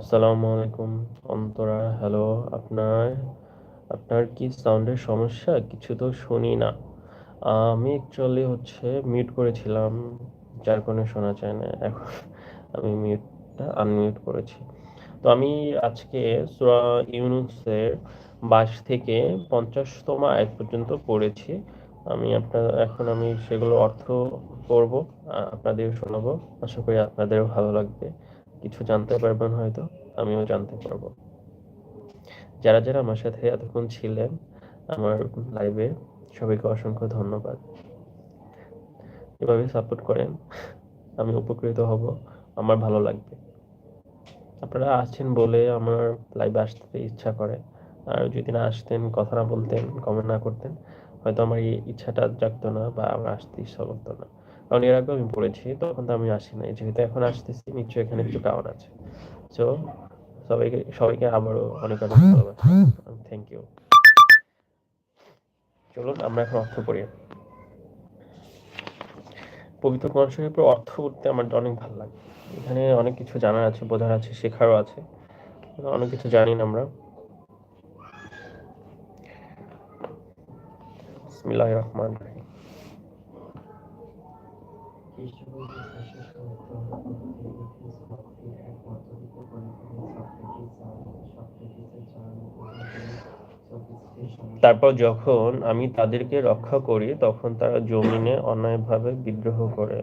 আসসালামু আলাইকুম, অন্তরা হ্যালো আপনার আপনার কি সাউন্ডের সমস্যা? কিছু তো শুনি না। আমি অ্যাকচুয়ালি হচ্ছে মিউট করেছিলাম, যার কারণে শোনা যায় না। এখন আমি মিউটটা আনমিউট করেছি। তো আমি আজকে সূরা ইউনুসের বাইশ থেকে পঞ্চাশতম আয়াত পর্যন্ত পড়েছি। আমি আপনার, এখন আমি সেগুলো অর্থ পড়ব আপনাদের শোনাবো। আশা করি আপনাদেরও ভালো লাগবে। কিছু জানতে পারবেন হয়তো। আমিও জানতে পারব। যারা যারা আমার সাথে এতক্ষণ ছিলেন, আমার লাইভে সবাইকে অসংখ্য ধন্যবাদ। এভাবে সাপোর্ট করেন, আমি উপকৃত হব, আমার ভালো লাগবে। আপনারা আসছেন বলে আমার লাইভে আসতে ইচ্ছা করে, আর যদি না আসতেন, কথা না বলতেন কমেন্ট না করতেন, হয়তো আমার এই ইচ্ছাটা জাগতো না বা আমার আসতে ইচ্ছা করতো না। কারণ এর আগেও আমি পড়েছি তখন তো আমি আসি নাই যেহেতু এখন আসতেছি, নিশ্চয়ই এখানে কিছু কারণ আছে। সো সবাইকে সবাইকে আবারও অনেক অনেক ভালোবাসা থ্যাংক ইউ চলুন, আমরা এখন অর্থ পড়ি। পবিত্র কোরআন শরীফের অর্থ পড়তে আমার অনেক ভালো লাগে। এখানে অনেক কিছু জানার আছে, বোঝার আছে, শেখারও আছে। অনেক কিছু জানি না আমরা। বিসমিল্লাহ রহমান রহিম। তারপর যখন আমি তাদেরকে রক্ষা করি তখন তারা জমিনে অন্যায়ভাবে বিদ্রোহ করে।